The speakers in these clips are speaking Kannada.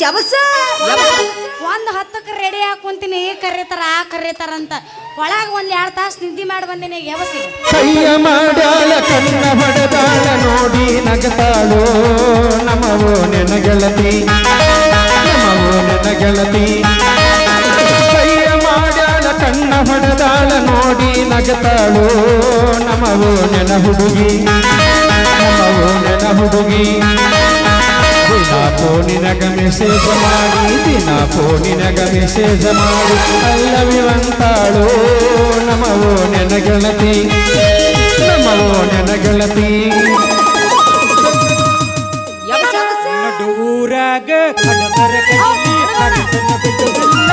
ಯಬಸ್ ಯಬಸ್ ಒಂದ್ ಹತ್ತಕ್ಕೆ ರೆಡಿ ಹಾಕೊಂತೀನಿ ಕರೀತಾರ ಆ ಕರೀತಾರ ಅಂತ. ಒಳಗ ಒಂದ್ ಎರಡ್ ತಾಸು ನಿದ್ದೆ ಮಾಡಿ ಬಂದಿನಿ ಯಾವಸಿ ಕೈಯ ಮಾಡಾಳ ಕಣ್ಣ ಹೊಡೆದಾಳ ನೋಡಿ ನಗತಾಳು. ನಮವೋ ನೆನ ಗೆಳತಿ ನಮವೋ ನೆನ ಗೆಳತಿ ಕೈಯ ಮಾಡಾಳ ಕಣ್ಣ ಹೊಡೆದಾಳ ನೋಡಿ ನಗತಾಳು. ನಮವೋ ನೆನ ಹುಡುಗಿ ನಮವೋ ನೆನ ಹುಡುಗಿ ದಿನ ಫೋನಿನಗ ಮೆಸೇಜ್ ಮಾಡಿ ದಿನ ಫೋನಿನಗ ಮೆಸೇಜ್ ಮಾಡಿ ಅಲ್ಲವಿವಂತಾಳು ನಮವೋ ನೆನ ಗೆಳತಿ ನಮವೋ ನೆನ ಗೆಳತಿ ಕಡತನ ಬಿಡುವುದಿಲ್ಲ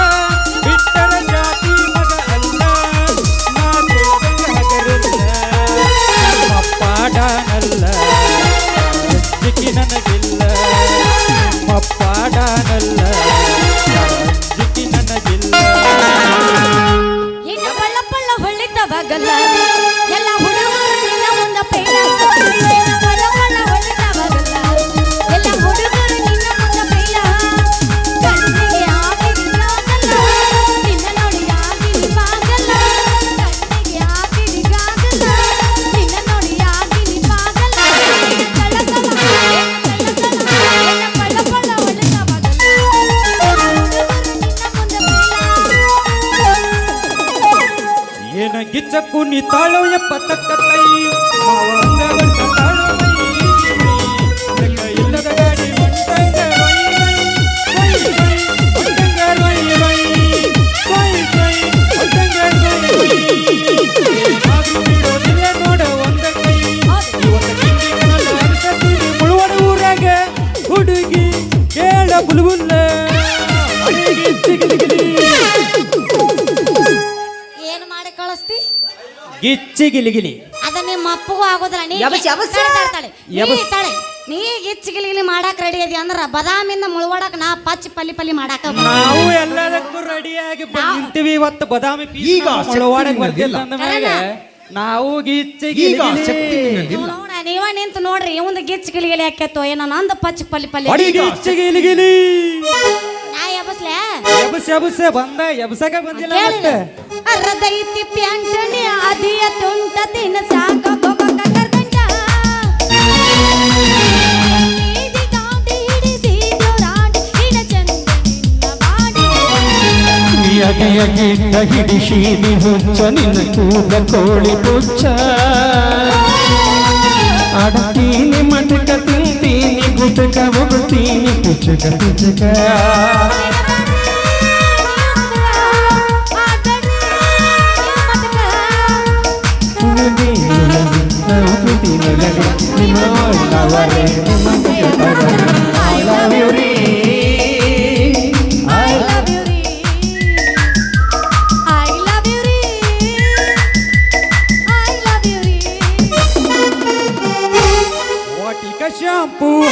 ಏನ ಗಿಚ್ಚಕ್ಕು ನೀ ತಾಳು ಎಪ್ಪತ್ತಕ್ಕ ಗಿಲಿಗಿಲಿ ಅದ ನಿಮ್ಮ ಅಪ್ಪಗೂ ಆಗೋದಿಲ್ಲ ನೀ ಯಬಸ್, ಯಬಸ್. ತಾಳೆ. ನೀ ಯಬಸ್. ತಾಳೆ ನೀ ಗಿಚ್ಚಿಗಿಲಿ ಮಾಡಾಕ ರೆಡಿ ಅದಿ ಅಂದ್ರ ಬದಾಮಿಂದ ಮುಳುವಾಡಕ್ ನಾ ಪಚ್ ಪಲ್ಲಿ ಪಲ್ಲಿ ಮಾಡಾಕ ನಾವು ಎಲ್ಲದಕ್ಕೂ ರೆಡಿಯಾಗಿ ನಿಂತೀವಿ ಇವತ್ತು ಬದಾಮಿ ಈಗ ಶಕ್ತಿ ನಿನ್ನಲ್ಲಿಲ್ಲ. ಬರ್ತಿಲ್ಲ ಅಂದ ಮ್ಯಾಗೆ ನಾವು ಗಿಚ್ಚಿ ಗಿಲಿ ಶಕ್ತಿ ನಿನ್ನಲ್ಲಿಲ್ಲ. ನೋಡ ನೀವ ನಿಂತು ನೋಡ್ರಿ ಇವಂದ ಗಿಲಿ ಹಾಕೇತೋ ಏನ ನಂದು ಪಚ್ ಪಲ್ಲಿ ಪಲ್ಲಿ ಹೊಡಿ ಗಿಲಿ ಗಿಲಿಗಿಲಿ ನಾ ಯಬಸ್ಲೆ ಎಬಸ್ ಎಬಸ್ ಬಂದ ಎಬಸಕ ಬಂದಿಲ್ಲ ಕೇಳಿದ ಮತ್ತೆ ಅರ್ಧೈತಿ ಪ್ಯಾಂಟನಿ ಅದಿಯ ತುಂಟ ತಿನ್ನ ಸಾಕ ಗೊಬ್ಬಕ ಕರ್ಕಂಡ ಈದಿ ಗಾಡಿ ಹಿಡಿದಿದ್ದು ರಾಡಿ ಹಿಡ ಚಂದ ನಿನ್ನ ಬಾಡಿ ಯಗೆಯ ಗಿಡ್ಡ ಹಿಡಿಶೀನಿ ಹುಚ್ಚ ನಿನ್ನ ಕೂದ ಕೋಳಿ ಪುಚ್ಚ ಆಡ್ತೀನಿ ಮಟಕ ತಿಂತೀನಿ పుచ్చక ఒకటి పుచ్చక పుచ్చక ఒకటి నిలబడి నిమ్మ వాళ్ళ నిమ్మ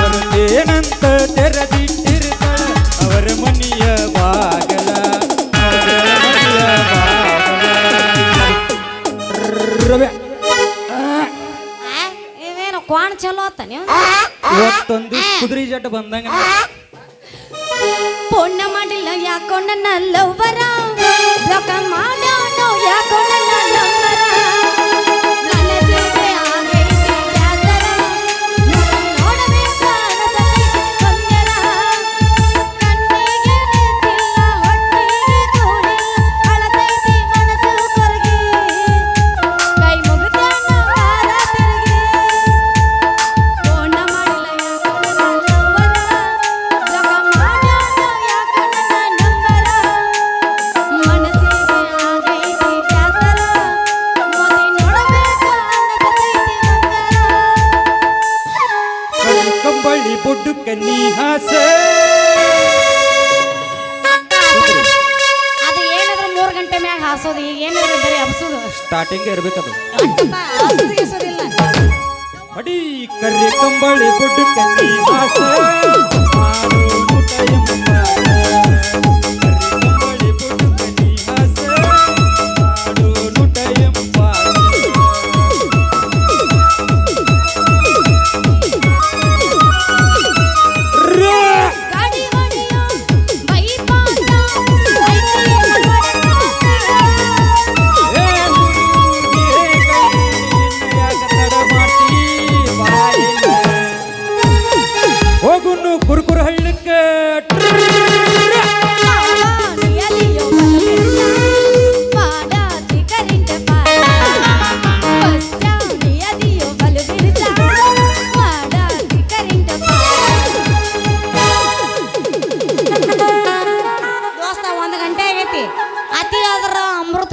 ಬರುತ್ತೇನಂತ ತೆರೆದಿಟ್ಟಿರ್ತಾಳ ಅವರ ಕ್ವಾಣ ಚಲೋ ಆತ ನೀವು ಇವತ್ತೊಂದು ಕುದುರೆ ಬಂದಂಗ ಪುಣ್ಯ ಮಾಡಿಲ್ಲ ಯಾಕೋ ನನ್ನ ಲವ್ವರ ನನ್ನ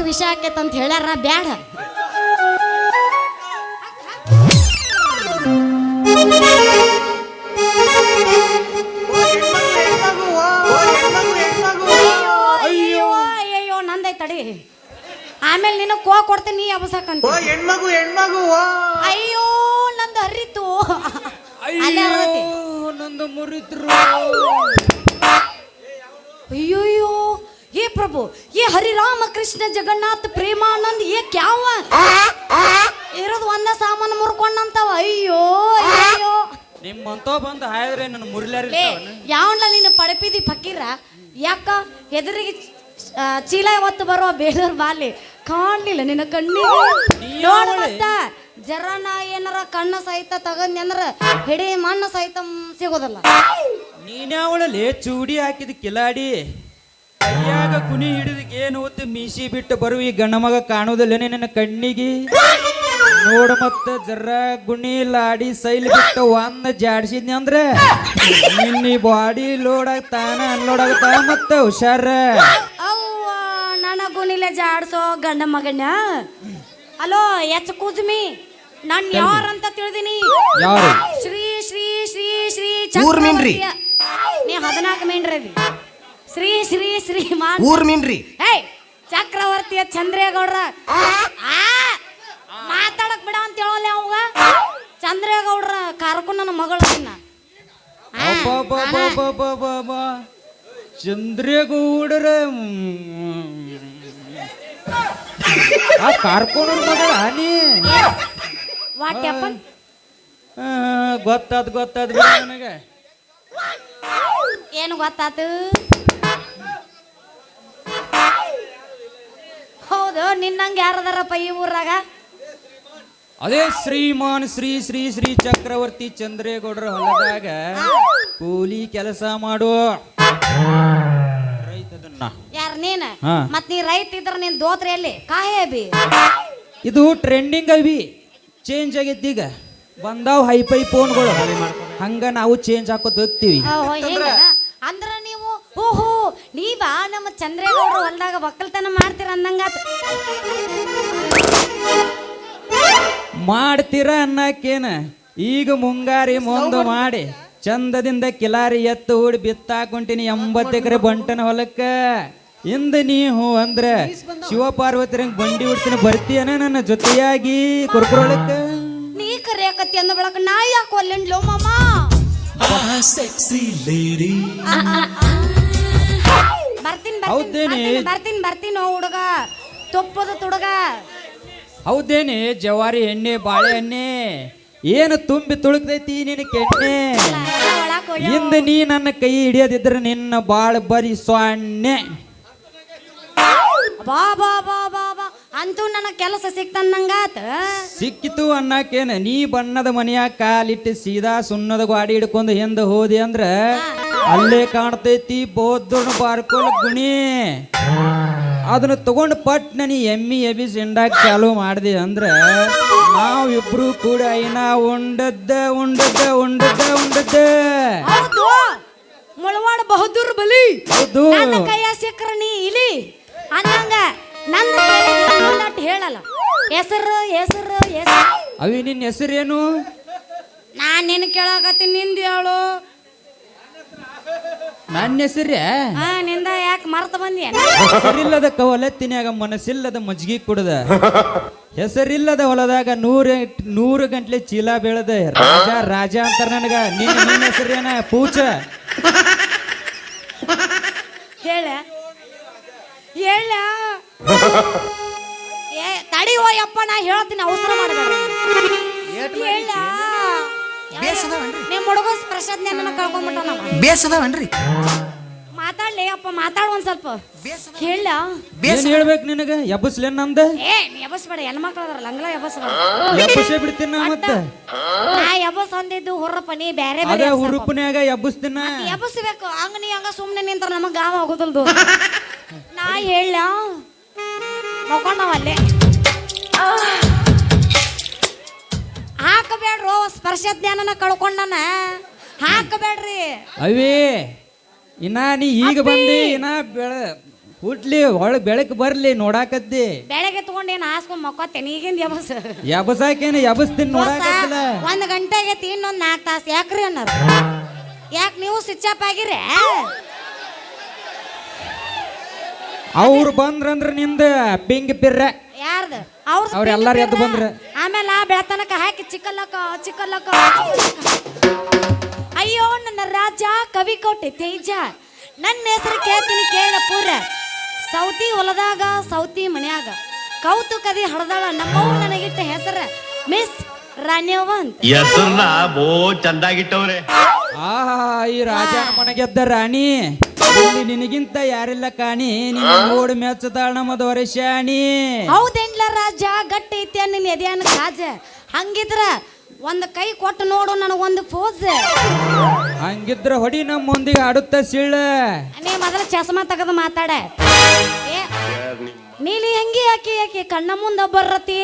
ವಿಷ ಆಕೈತೆ ಅಂತ ಹೇಳ್ಯಾರ ಬ್ಯಾಡ. ಅಯ್ಯೋ ಅಯ್ಯೋ ನಂದೈ ತಡಿ ಆಮೇಲೆ ನಿನ್ನ ಕೋ ಕೊಡ್ತೀನಿ ನೀ ಅಬಸಕಂತ. ಹೆಣ್ಮಗು ಹೆಣ್ಮಗು ಅಯ್ಯೋ ನಂದು ಹರಿತು. ಅಲ್ಲೇ ಹರಿತಿ. ಅಯ್ಯೋ ನಂದು ಮುರಿದ್ರು ಅಯ್ಯೋಯ್ಯೋ. ಏ ಪ್ರಭು ಏ ಹರಿರಾಮ ಕೃಷ್ಣ ಜಗನ್ನಾಥ ಪ್ರೇಮಾನಂದ್ ಏ ಕ್ಯಾವ? ಇರೋದು ಒಂದ ಸಾಮಾನು ಮುರ್ಕೊಂಡಂತವ. ಅಯ್ಯೋ ಅಯ್ಯೋ. ನಿಮ್ಮಂತೋ ಬಂದು ಹಾಯ್ದ್ರೆ ನನ್ನ ಮುರಿಲಾರಿ ಲೇ ಯಾವಣ್ಣ ನೀನು ಪಡಪಿದಿ ಫಕೀರ? ಯಾಕ? ಎದುರಿಗೆ ಆ, ಚೀಲ ಹೊತ್ತು ಬರೋ ಬೇಲೂರ್ ಬಾಲಿ. ಕಾಣ್ಲಿಲ್ಲ ನಿನ್ನ ಕಣ್ಣು ನೋಡ್ ಯಾವಳೆ? ಮತ್ತ ಜರ ನಾ ಏನಾರ ಕಣ್ಣು ಸಹಿತ ತಗಂದಿ ಅಂದ್ರ ಹಿಡಿ ಮಣ್ಣು ಸಹಿತ ಸಿಗೋದಲ್ಲ. ನೀನೇ ನೀನ್ಯಾವಳಲ್ಲಿ ಚೂಡಿ ಹಾಕಿದ ಕಿಲಾಡಿ. ಕೈಯಾಗ ಕುನಿ ಹಿಡಿದ ಏನು ಓದ್ ಮೀಸಿ ಬಿಟ್ಟು ಬರುವ ಈ ಗಂಡ ಮಗ ಕಾಣುವುದಿಲ್ಲ ನನ್ನ ಕಣ್ಣಿಗೆ? ನೋಡ ಮತ್ತ ಜರ ಗುಣಿ ಲಾಡಿ ಸೈಲ್ ಬಿಟ್ಟು ಒಂದ್ ಜಾಡ್ಸಿದ್ನಿ ಅಂದ್ರೆ ನಿನ್ನ ಬಾಡಿ ಲೋಡ್ ಆಗ್ತಾನ ಅನ್ಲೋಡ್ ಆಗ್ತಾನ ಮತ್ತ ಹುಷಾರ. ಅವ್ವ ನನ್ನ ಗುಣಿಲೆ ಜಾಡ್ಸೋ ಗಂಡ ಮಗನ ಅಲೋ ಎಚ್ ಕೂಜ್ಮಿ ನಾನ್ ಯಾರಂತ ತಿಳಿದೀನಿ? ಯಾರು? ಶ್ರೀ ಶ್ರೀ ಶ್ರೀ ಶ್ರೀ. ಚಕ್ರವರ್ತಿಯ- ನೀ ಹದಿನಾಲ್ಕು ಮೀನ್ರಿ ಅದಿ. ಶ್ರೀ ಶ್ರೀ ಶ್ರೀ ಮಾನ್ ಊರ್ ಮೀನ್ರಿ ಏಯ್ ಚಕ್ರವರ್ತಿಯ ಚಂದ್ರೇಗೌಡ್ರ. ಆ ಮಾತಾಡಕ್ ಬಿಡ ಅಂತ ಹೇಳಲ್ಲ ಅವಾಗ. ಚಂದ್ರೇಗೌಡ್ರ ಕರ್ಕೊಂಡು ನನ್ನ ಮಗಳು ನಿನ್ನ. ಅಬ್ಬಬ್ಬಬ್ಬಬ್ಬಬ್ಬಬ್ಬ. ಚಂದ್ರೇಗೌಡರ ಆ ಕಾರ್ಕೊಂಡ್ರ ಮಗಳ ನೀ. ವಾಟ್ಯಪ್ಪ ಆ, ಗೊತ್ತಾದ್ ಗೊತ್ತಾದ್ ಬಿಡು ನನಗೆ. ಏನು ಗೊತ್ತಾತು? ಹೌದು ನಿನ್ನಂಗೆ ಯಾರದಾರಪ್ಪ ಈ ಊರಾಗ? ಅದೇ ಶ್ರೀಮಾನ್ ಶ್ರೀ ಶ್ರೀ ಶ್ರೀ ಚಕ್ರವರ್ತಿ ಚಂದ್ರೇಗೌಡರ ಹೊಲದಾಗ ಕೂಲಿ ಕೆಲಸ ಮಾಡು ರೈತದನ್ನ. ಯಾರ ನೀನ? ಹಾ. ಮತ್ ನೀ ರೈತ ಇದ್ರ ನೀನ್ ದೋತ್ರೆ ಎಲ್ಲಿ? ಕಾಯೇ ಬಿ ಇದು ಟ್ರೆಂಡಿಂಗ್ ಅವಿ. ಚೇಂಜ್ ಆಗೈತಿ ಈಗ. ಬಂದಾವ್ ಹೈಫೈ ಫೋನ್ಗಳು. ಹಂಗ ನಾವು ಚೇಂಜ್ ಹಾಕೋತ ಹೋಗ್ತೀವಿ. ಅಂದ್ರ ನೀವು ಓಹೋ ನೀವಾ ನಮ್ಮ ಚಂದ್ರೇಗೌಡರು ಹೊಲ್ದಾಗ ಒಕ್ಕಲ್ತನ ಮಾಡ್ತೀರ ಅಂದಂಗ ಮಾಡ್ತೀರ ಅನ್ನಕ್ಕೇನ? ಈಗ ಮುಂಗಾರಿ ಮುಂದೆ ಮಾಡಿ ಚಂದದಿಂದ ಕಿಲಾರಿ ಎತ್ತು ಹೂಡಿ ಬಿತ್ತಾಕೊಂಟಿನಿ ಎಂಬತ್ತು ಎಕರೆ ಬಂಟನ ಹೊಲಕ್ಕ. ಇಂದ ನೀ ಹೂ ಅಂದ್ರ ಶಿವ ರಂಗ ಬಂಡಿ ಹುಡ್ತೀನಿ ಬರ್ತೀಯನ ನನ್ನ ಜೊತೆಯಾಗಿ ಕುರ್ಕೊಳಕ್ಕ ನೀ ಕರೆಯಕತ್ತಿ ಅಂದ ಬಳಕ ನಾ ಯಾಕೆ ಒಲ್ಲೆಂಡ್ಲೋ ಮಾಮ? ಬರ್ತೀನಿ ಹೌದೇನೆ? ಬರ್ತೀನಿ ಹುಡುಗ. ತುಪ್ಪದ ತುಡುಗ. ಹೌದೇನೆ ಜವಾರಿ ಎಣ್ಣೆ ಬಾಳೆ ಎಣ್ಣೆ. ಏನು ತುಂಬಿ ತುಳುಕ್ತೈತಿ ನಿನ್ನ ಕೆಣ್ಣೆ ಇಂದ ನೀ ನನ್ನ ಕೈ ಹಿಡಿಯೋದಿದ್ರೆ ನಿನ್ನ ಬಾಳ ಬರಿ ಸೊಣ್ಣೆ. ಬಾ ಬಾ ಬಾ ಬಾ ಬಾ. ಅಂತೂ ನನ್ನ ಕೆಲಸ ಸಿಕ್ತಂದಂಗಾತ ಸಿಕ್ಕಿತು ಅನ್ನಕೇನ ನೀ ಬಣ್ಣದ ಮನೆಯ ಕಾಲಿಟ್ಟು ಸೀದಾ ಸುಣ್ಣದ ಗಾಡಿ ಹಿಡ್ಕೊಂಡು ಹಿಂದೆ ಹೋದಿ ಅಂದ್ರ ಅಲ್ಲೇ ಕಾಣ್ತೈತಿ ಬೋದ್ದೊಣ ಬಾರ್ಕೊಳ ಗುಣಿ. ಅದನ್ನ ತಗೊಂಡು ಪಟ್ ನೀ ಎಮ್ಮಿ ಎಬಿ ಸಿಂಡಾಕ್ ಚಾಲು ಮಾಡಿದೆ ಅಂದ್ರೆ ನಾವ್ ನಾವಿಬ್ರು ಕೂಡ ಐನಾ ಉಂಡದ್ದ ಉಂಡದ್ದ ಉಂಡದ್ದ ಉಂಡದ್ದ. ಹೌದು. ಮುಳವಾಡ ಬಹದ್ದೂರ್ ಬಲಿ. ಹೌದು. ನನ್ನ ಕೈಯ ಸಿಕ್ರ ನೀ ಇಲಿ. ಅನ್ನಂಗ ನನ್ನ ಮುಂದಟ್ಟು ಹೇಳಲ್ಲ. ಹೆಸರು ಹೆಸರು ಹೆಸರು. ಅವಿ ನಿನ್ನ ಹೆಸರೇನು? ನಾನ್ ನಿನ್ ಕೇಳಾಕತ್ತೀನಿ ನಿಂದ ಹೇಳು ನನ್ನ ಹೆಸರೇ? ಹಾ ನಿಂದ ಯಾಕೆ ಮರ್ತ ಬಂದ್ಯ ಹೆಸರಿಲ್ಲದ ಕವಲತ್ತಿನ್ಯಾಗ ಮನಸ್ಸಿಲ್ಲದ ಮಜ್ಗಿ ಕುಡದ. ಹೆಸರಿಲ್ಲದ ಹೊಲದಾಗ ನೂರ ನೂರು ಗಂಟ್ಲೆ ಚೀಲ ಬೆಳೆದ. ರಾಜ ರಾಜ ಅಂತಾರ ನನಗ. ನಿನ್ನ ನಿನ್ನ ಹೆಸರೇನ? ಪೂಚ ಹೇಳ. ಹೇಳ. ಏ ತಡಿಯೋ ಯಪ್ಪ ನಾ ಹೇಳ್ತೀನಿ ಅವಸರ ಮಾಡಬೇಡ ಹೇಳ. ನಿಮ್ಮ ಹುಡುಗ ಪ್ರಸಾದ್ ನನ್ನ ಕಳ್ಕೊಂಡ್ಬಿಟ್ಟ ಬೇಸದವನ್ರಿ? ಮಾತಾಡ್ಲಿ ಅಪ್ಪ ಮಾತಾಡು ಒಂದ್ ಸ್ವಲ್ಪ. ಹೇಳ ಏನ್ ಹೇಳ್ಬೇಕು ನಿನಗ? ಎಬ್ಬಸ್ಲೇನ್ ನಂದ? ಏ ಎಬಸ್ಬೇಡ ಹೆಣ್ಮಕ್ಳು ಅದಾರಲ್ಲ ಹಂಗಲ ಎಬಸ್ಬೇಡ ಎಬ್ಬಸೇ ಬಿಡ್ತೀನ ಮತ್ತ. ನಾ ಎಬಸ್ ಅಂದಿದ್ದು ಹುರ್ರಪ್ಪ ನೀ ಬ್ಯಾರೆ ಬ್ಯಾರೆ ಬೇರೆ ಹುರುಪನ್ಯಾಗ ಎಬ್ಬಸ್ತೀನ? ಎಬಸ್ಬೇಕು ಹಂಗ ನೀ ಹಂಗ ಸುಮ್ನೆ ನಿಂತ್ರ ನಮಗ್ ಗಾವ ಆಗೋದಲ್ದು. ನಾ ಹೇಳ ಮಕೊಂಡವಲ್ಲೇ ಹಾಕಬೇಡ್ರು ಸ್ಪರ್ಶ ಜ್ಞಾನನ ಕಳ್ಕೊಂಡನ. ಹಾಕಬೇಡ್ರಿ. ಅವಿ ಇನ್ನ ನೀ ಈಗ ಬಂದಿ ಇನ್ನ ಬೆಳ ಹುಟ್ಲಿ ಒಳ ಬೆಳಕ್ ಬರ್ಲಿ ನೋಡಾಕತ್ತಿ. ಬೆಳಗ್ಗೆ ತಗೊಂಡು ಏನು ಹಾಸ್ಕೊಂಡ್ ಮಕ್ಕೋತೇನೆ ಈಗಿಂದ ಎಬಸ್. ನೋಡಾಕ ಎಬ್ಬಸ್ತೀನಿ ನೋಡಾಕತ್ತಿಲ್ಲ. ಒಂದ್ ಗಂಟೆಗೆ ಇನ್ನೊಂದ್ ನಾಲ್ಕು ತಾಸು. ಯಾಕ್ರಿ ಅನ್ನೋರು ಯಾಕೆ ನೀವು ಸ್ವಿಚ್ ಆಫ್ ಆಗಿರಿ? ಅವ್ರು ಬಂದ್ರಂದ್ರ ನಿಂದ ಬಿಂಗ್ ಪಿರ್ರ. ಯಾರ್ದು? ಅವ್ರು ಅವ್ರೆಲ್ಲಾರು ಎದ್ದು ಬಂದ್ರು. ಆಮೇಲೆ ಆ ಬೆಳತನಕ ಹಾಕಿ ಚಿಕ್ಕಲ್ಲಕ್ಕ ಚಿಕ್ಕಲ್ಲಕ್ಕ ಅಯ್ಯೋ, ನನ್ನ ರಾಜ, ಕವಿ ಕೋಟೆ ತೇಜ. ನನ್ನ ಹೆಸರು ಕೇಳ್ತೀನಿ ಕೇಳ ಪೂರ ಸೌತಿ ಹೊಲದಾಗ, ಸೌತಿ ಮನ್ಯಾಗ. ಕೌತುಕದಿ ಹಡದಾಳ ನಮ್ಮವ್ ನನಗಿಟ್ಟ ಹೆಸರ, ಮಿಸ್ ರಾಣ್ಯವ ಅಂತ ಹೆಸರ್ನ ಬೋ ಚಂದಾಗಿಟ್ಟವ್ರೆ. ಆಹಾ ಈ ರಾಜನ ಮನೆಗೆದ್ದ ರಾಣಿ ಇಲ್ಲಿ ನಿನಗಿಂತ ಯಾರಿಲ್ಲ ಕಾಣಿ ನಿನ್ನ ನೋಡ್ ಮೆಚ್ಚತಾಳ ನಮ್ಮ ದೊರೆ ಶಾಣಿ ಹೌದೇನ್ಲ ರಾಜ ಗಟ್ಟಿ ಐತೆ ನಿನ್ ಎದೆಯನ್ನ ರಾಜ ಹಂಗಿದ್ರ ಒಂದ್ ಕೈ ಕೊಟ್ಟು ನೋಡು ನನಗೊಂದು ಪೋಸ್. ಹಂಗಿದ್ರ ಹೊಡಿ ನಮ್ಮ ಮುಂದಿಗೆ ಆಡುತ್ತ ಸಿಳ್ಳ ನೀ ಮೊದಲ ಚಸ್ಮಾ ತೆಗೆದು ಮಾತಾಡ. ಏ, ನೀಲಿ ಹೆಂಗಿ ಯಾಕೆ ಯಾಕೆ ಕಣ್ಣ ಮುಂದ ಬರ್ರತಿ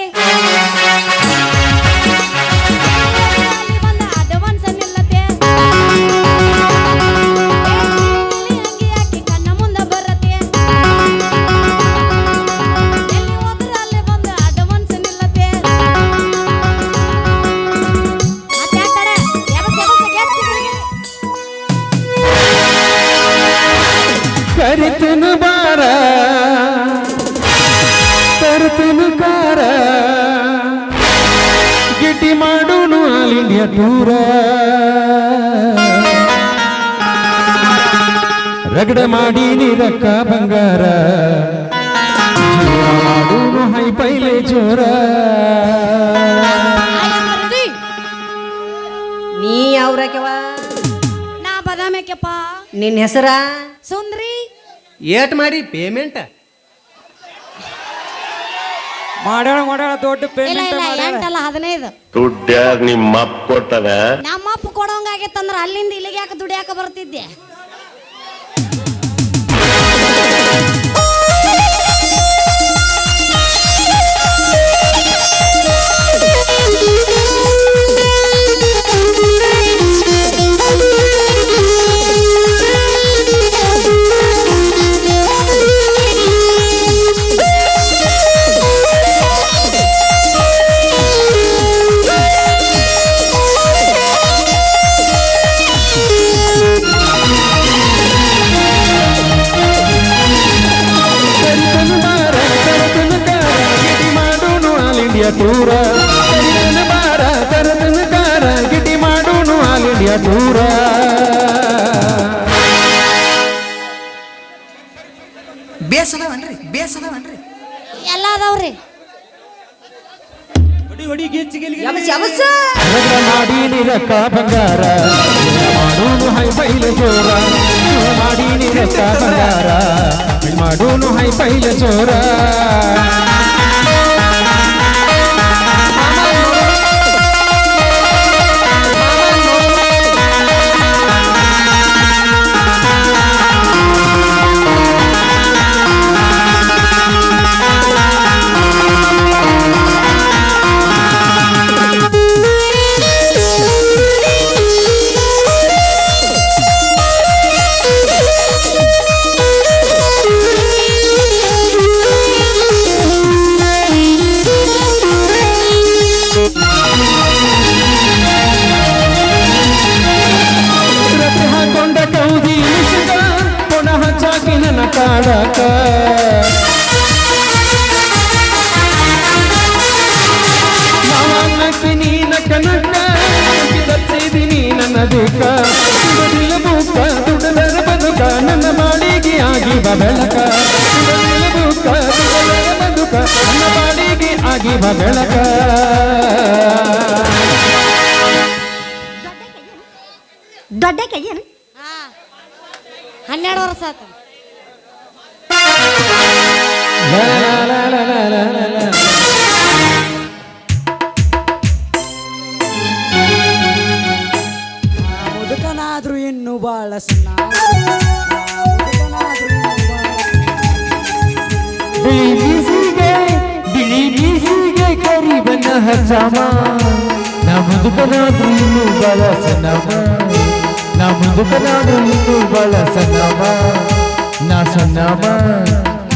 ಕರಿತನು ಬಾರ ಟೂರ ರಗಡ ಮಾಡಿ ನೀರಕ್ಕ ಬಂಗಾರ. ಮಾಡೋನು ಹೈ ಪೈಲೆ ಜೋರ. ನೀ ಯಾವ್ರಕ್ಯವ ನಾ ಬದಾಮೇಕೆಪ್ಪ ನಿನ್ನ ಹೆಸರ? ಸುಂದ್ರಿ. ಏಟ್ ಮಾಡಿ ಪೇಮೆಂಟ್ ಮಾಡ್ಯಾಳ ಮಾಡೋಣ ದೊಡ್ಡ ಇಲ್ಲ ಪೇಮೆಂಟ್ ಇಲ್ಲ ಎಂಟಲ್ಲ ಹದಿನೈದು. ದುಡ್ಡ್ಯಾರ ನಿಮ್ಮ ಅಪ್ಪ ಕೊಟ್ಟದ? ನಮ್ಮ ಅಪ್ಪ ಕೊಡೋಂಗಾಗೈತಂದ್ರ ಅಲ್ಲಿಂದ ಇಲ್ಲಿಗೆ ಯಾಕೆ ದುಡಿಯಾಕ ಬರ್ತಿದ್ದೆ ಬೇಸದವನ್ರಿ ಬೇಸದವನ್ರಿ ಎಲ್ಲ ಅದಾವ್ರಿ. ಮಾಡಿ ನಿರಕ್ಕ ಬಂಗಾರ. ಮಾಡೋನು ಹೈ ಪೈಲೆ ಚೋರ ಮಾಡಿ ನಿರಕ್ಕ ಬಂಗಾರ. ಮಾಡೋನು ಹೈ ಪೈಲ ಜೋರ. ಬೆಳಕ. ದುಃಖ ಬದುಕ ನನ್ನ ಬಾಡಿಗೆ ಆಗಿ ಬೆಳಕ ದೊಡ್ಡ ಕೈಯನ್? ಹನ್ನೆರಡು ವರ್ಷ ಆತ. ಮುದುಕನಾದ್ರೂ ಇನ್ನು ಬಹಳ ಸಣ್ಣ. ಬಿಳಿ ಬೀಸಿಗೆ ಬಿಳಿ ಬೀಸಿಗೆ ಕರಿ ಬಣ್ಣ ಹಚ್ಚಾಮ. ನಾ ಮುದುಕನಾದ್ರೂ ಇನ್ನೂ ಬಳ ಸಣ್ಣವ ನಾ ಮುದುಕನಾದ್ರೂ ಇನ್ನೂ ಬಳ ನಾ ಸಣ್ಣವ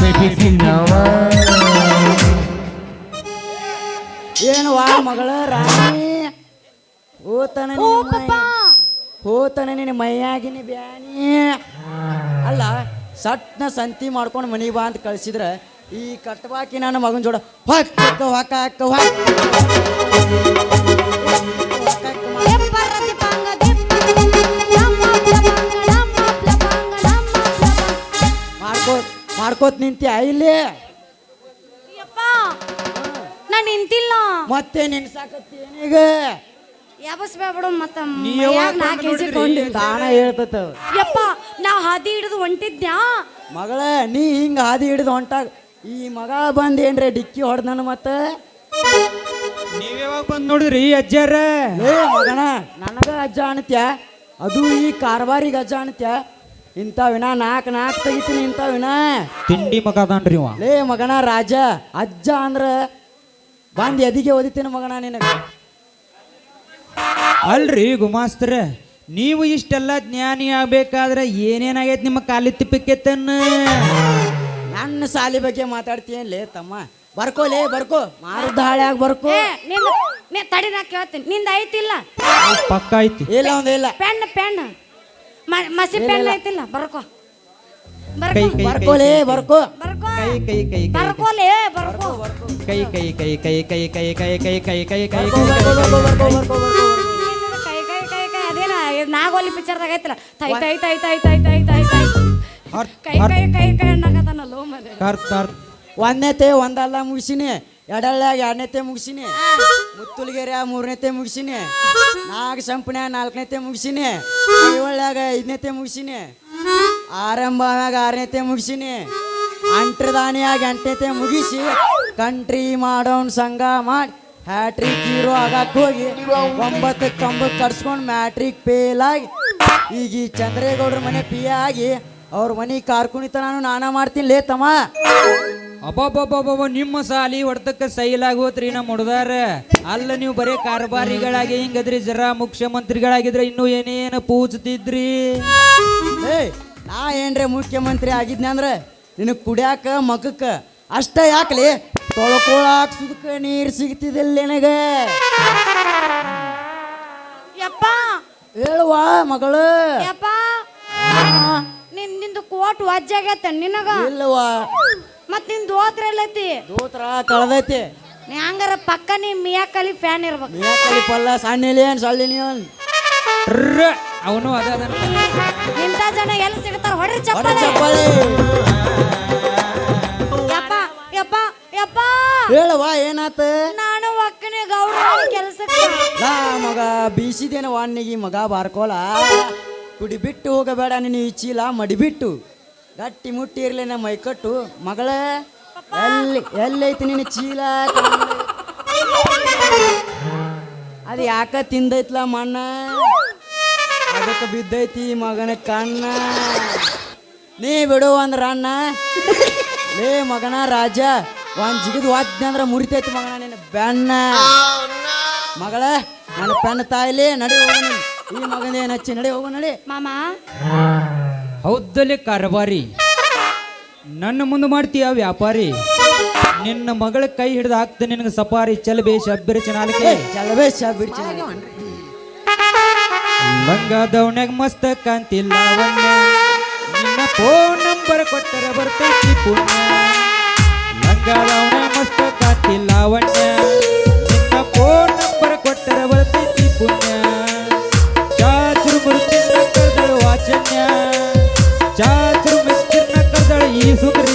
ಬೇಬಿ ತಿನ್ನವ ಏನು ವಾ ಮಗಳ ರಾಣಿ? ಹೋತನ ಹೋತನ ನಿನ್ನ ಮೈಯಾಗಿನ ಬ್ಯಾನಿ. ಅಲ್ಲ ಸಟ್ನ ಸಂತಿ ಮಾಡ್ಕೊಂಡು ಮನಿ ಬಾ ಅಂತ ಕಳ್ಸಿದ್ರೆ ಈ ಕಟ್ವಾಕಿ ನನ್ನ ಮಗನ ಜೋಡ ಹೊಕ್ಕ ಹೊಕ್ಕ ಹಕ್ಕ ಮಾಡ್ಕೋತ್ ಮಾಡ್ಕೋತ್ ನಿಂತಿ ಇಲ್ಲೇ? ನಾನು ನಿಂತಿಲ್ಲ. ಮತ್ತೆ ನಿನ್ಸಾಕತ್ತೀನೀಗ ಯಾವಸ್ಬೇಡ ಮತ್ತ ನಾ ಕೆಜಿ ತಾಣ ಹೇಳ್ತತ ಯಪ್ಪ ನಾ ಹಾದಿ ಹಿಡಿದು ಹೊಂಟಿದ್ಯಾ ಮಗಳ ನೀ ಹಿಂಗ ಹಾದಿ ಹಿಡಿದು ಹೊಂಟಾಗ ಈ ಮಗ ಬಂದ್ ಏನ್ರೆ ಡಿಕ್ಕಿ ಹೊಡೆದನು ಮತ್ತೆ? ನೀವ್ ಯಾವಾಗ ಬಂದ್ ನೋಡಿದ್ರಿ ಅಜ್ಜಾರ? ಏ ಮಗನ ನನಗ ಅಜ್ಜ ಅಣತ್ಯ ಅದು ಈ ಕಾರ್ವಾರಿಗೆ ಅಜ್ಜ ಇಂತ ಇಂಥವಿನ ನಾಲ್ಕು ನಾಲ್ಕು ತೆಗಿತೀನಿ ಇಂಥವಿನ. ತಿಂಡಿ ಮಗ ಅದಾನ್ರಿ ಇವ. ಲೇ ಮಗನ ರಾಜ ಅಜ್ಜ ಅಂದ್ರ ಬಂದ್ ಎದಿಗೆ ಓದಿತೀನಿ ಮಗಣ ನಿನಗ. ಅಲ್ರಿ ಗುಮಾಸ್ತ್ರ ನೀವು ಇಷ್ಟೆಲ್ಲ ಜ್ಞಾನಿ ಆಗ್ಬೇಕಾದ್ರೆ ಏನೇನಾಗೈತಿ ನಿಮ್ಮ ಕಾಲಿ ತಿಪ್ಪಕ್ಕೆತ್ತನ್ನ ನನ್ನ ಸಾಲಿ ಬಗ್ಗೆ ಮಾತಾಡ್ತೀಯನ್ಲೇ ತಮ್ಮ ಬರ್ಕೋಲೇ ಬರ್ಕೋ ಮಾರುದ್ದ ಹಾಳ್ಯಾಗ ಬರ್ಕೋ ನಿಂದು ನೀ ತಡಿ ನಾ ಕೇಳ್ತೀನಿ ನಿಂದ ಐತಿಲ್ಲ ಪಕ್ಕ ಐತಿ ಇಲ್ಲ ಒಂದ್ ಇಲ್ಲ ಪೆನ್ ಪೆನ್ ಮ- ಮಸಿ ಪೆನ್ ಐತಿಲ್ಲ ಬರ್ಕೋ ಕೈ ಬರ್ಕೋ ಕೈ ಬರ್ಕೋಲೇ ಬರ್ಕೋ ಬರ್ಕೋ ಕೈ ಕೈ ಕೈ ಕೈ ಬರ್ಕೋಲೇ ಬರ್ಕೋ ಕೈ ಕೈ ಕೈ ಕೈ ಕೈ ಕೈ ಕೈ ಕೈ ಕೈ ಕೈ ಕೈ ಬರ್ಕೋ ಬರ್ಕೋ ಬರ್ಕೋ ಬರ್ಕೋ ಬರ್ಕೋ ಬರ್ಕೋ ಏನಿದು ಕೈ ಕೈ ಕೈ ಕೈ ಅದೇನ ಇದ್ ನಾಗೋಲಿ ಪಿಕ್ಚರ್ದಾಗ ಐತಲ್ಲ ತೈ ತೈ ತೈ ತೈ ತೈ ತೈ ತೈ ತೈ ಕೈ ಕೈ ಕೈ ಕೈ ಒಂದನೇತೆ ಒಂದಲ್ಲ ಮುಗಿಸಿನಿ. ಎಡಳ್ಳ್ಯಾಗ ಎರಡನೇತೆ ಮುಗಿಸಿನಿ. ಮುತ್ತುಲ್ಗೆರೆ ಮೂರನೇತೆ ಮುಗಿಸಿನಿ. ನಾಲ್ಕು ಸಂಪನ್ಯಾಗ ನಾಲ್ಕನೇತೆ ಮುಗಿಸಿನಿ. ಐವಳ್ಳ್ಯಾಗ ಐದನೇತೆ ಮುಗಿಸಿನಿ. ಆರಂಭಾಗ ಆರನೇತೆ ಮುಗಿಸಿನಿ. ಅಂಟ್ರದಾನಿಯಾಗ ಎಂಟನೇತೆ ಮುಗಿಸಿ ಕಂಟ್ರಿ ಮಾಡೋನ್ ಸಂಘ ಮಾಡಿ ಹ್ಯಾಟ್ರಿಕ್ ಹೀರೋ ಆಗಕ್ಕೆ ಹೋಗಿ ಒಂಬತ್ತಕ್ಕೆ ತೊಂಬತ್ತು ಕಟ್ಸ್ಕೊಂಡು ಮ್ಯಾಟ್ರಿಕ್ ಫೇಲ್ ಆಗಿ ಈಗ ಈ ಚಂದ್ರೇಗೌಡ್ರ ಮನೆ ಪಿ ಆಗಿ ಅವ್ರ ಮನೆ ಕಾರ್ಕುಣಿತ ನಾನು ನಾನ ಮಾಡ್ತೀನಿ ಲೇ ತಮ್ಮ. ಅಬ್ಬಬ್ಬಬ್ಬಬ್ಬ ನಿಮ್ಮ ಸಾಲಿ ಹೊಡ್ತಕ್ಕ ಸೈಲಾಗಿ ಹೋತ್ರಿ ನಮ್ಮ ಹುಡುಗಾರ. ಅಲ್ಲ ನೀವು ಬರೀ ಕಾರ್ಬಾರಿಗಳಾಗಿ ಹಿಂಗದ್ರಿ ಜರ ಮುಖ್ಯಮಂತ್ರಿಗಳಾಗಿದ್ರೆ ಇನ್ನು ಏನೇನು ಪೂಜ್ತಿದ್ರಿ? ಏ ನಾ ಏನ್ರೆ ಮುಖ್ಯಮಂತ್ರಿ ಆಗಿದ್ನ ಅಂದ್ರೆ ನಿನಗೆ ಕುಡ್ಯಾಕ ಮಗಕ್ಕ ಅಷ್ಟ ಯಾಕಲಿ? ತೊಳ್ಕೊಳಾಕ ಸುದಕ ನೀರು ಸಿಗ್ತಿದಿಲ್ಲ ನಿನಗೆ. ಯಪ್ಪ. ಹೇಳುವ ಮಗಳು. ಯಪ್ಪ ನಿನ್ ನಿಂದು ಕೋಟ್ ವಜ್ಜಾಗೈತ ನಿನಗ? ಇಲ್ಲವಾ ಮತ್ ನಿಂದು ದೋತ್ರ ಎಲ್ಲೈತಿ? ದೂತ್ರ ಕಳ್ದೈತಿ. ನೀ ಹಂಗಾರ ಪಕ್ಕ ನೀ ಮಿಯಾಕಲಿ ಫ್ಯಾನ್ ಇರ್ಬೇಕು. ಮಿಯಾಕಲಿ ಪಲ್ಲ ಸಣ್ಣ ಏನ್ ಸಳ್ಳಿನಿ ಅವನು ಅದ ಇಂಥ ಜನ ಎಲ್ಲಿ ಸಿಗ್ತಾರ? ಹೊಡ್ರಿ ಹೊಡೆ ಚಪ್ಪಾಳೆ ಚಪ್ಪಾಳಿ ಯಪ್ಪ ಯಪ್ಪ ಯಪ್ಪ. ಹೇಳವಾ ಏನಾತ? ನಾನು ಒಕ್ಕನೆ ಗೌಡ ಕೆಲಸ ನಾ ಮಗ ಬೀಸಿದೇನ ವಾಣಿಗೆ ಮಗ ಬಾರ್ಕೋಳ ಕುಡಿ ಬಿಟ್ಟು ಹೋಗಬೇಡ ನೀನು ಈ ಚೀಲ ಮಡಿಬಿಟ್ಟು. ಗಟ್ಟಿ ಮುಟ್ಟಿ ಇರಲಿ ನಮ್ಮ ಮೈಕಟ್ಟು ಮಗಳ ಎಲ್ಲಿ ಎಲ್ಲೈತಿ ನಿನ್ನ ಚೀಲ? ಅದು ಯಾಕ ತಿಂದೈತ್ಲ ಮಣ್ಣ? ಅದಕ್ಕೆ ಬಿದ್ದೈತಿ ಮಗನ ಕಣ್ಣ. ನೀ ಬಿಡು ಅಂದ್ರ ಅಣ್ಣ ಲೇ ಮಗನ ರಾಜ ಒಂದ್ ಜಿಗಿದ್ ವಾದ್ಯ ಅಂದ್ರ ಮುರಿತೈತಿ ಮಗನ ನಿನ್ನ ಬೆಣ್ಣ ಮಗಳ ನನ್ನ ಪೆನ್ ತಾಯಿಲಿ ನಡಿ ಈ ಮಗನೇ ನಚ್ಚಿ ನಡೆ ಹೋಗು ನಡೆ. ಮಾಮ? ಹೌದಲ್ಲಿ ಕಾರ್ಬಾರಿ. ನನ್ನ ಮುಂದೆ ಮಾಡ್ತೀಯ ವ್ಯಾಪಾರಿ? ನಿನ್ನ ಮಗಳ ಕೈ ಹಿಡಿದು ಹಾಕ್ತ ನಿನಗೆ ಸಪಾರಿ ಚಲ್ ಬೇಷ್ ನಾಲ್ಕೆ. ಚನಾಲಿಕೆ ಚಲವೇ ಶಾ ಬಿಡ್ತೀನಿ ಲಂಗ ದೌಣ್ಯಾಗ ಮಸ್ತ ಕಾಂತಿಲ್ಲ ನಿನ್ನ ಫೋನ್ ನಂಬರ್ ಕೊಟ್ಟರೆ ಬರ್ತೈತಿ ಪುಣ್ಯ. ಲಂಗಾದವನ ಮಸ್ತ ಕಾಂತಿ ಲಾವಣ್ಯ ನಿನ್ನ ಫೋನ್ ನಂಬರ್ ಕೊಟ್ಟರ ಬರ್ತೈತಿ ಪುಣ್ಯ. Иисус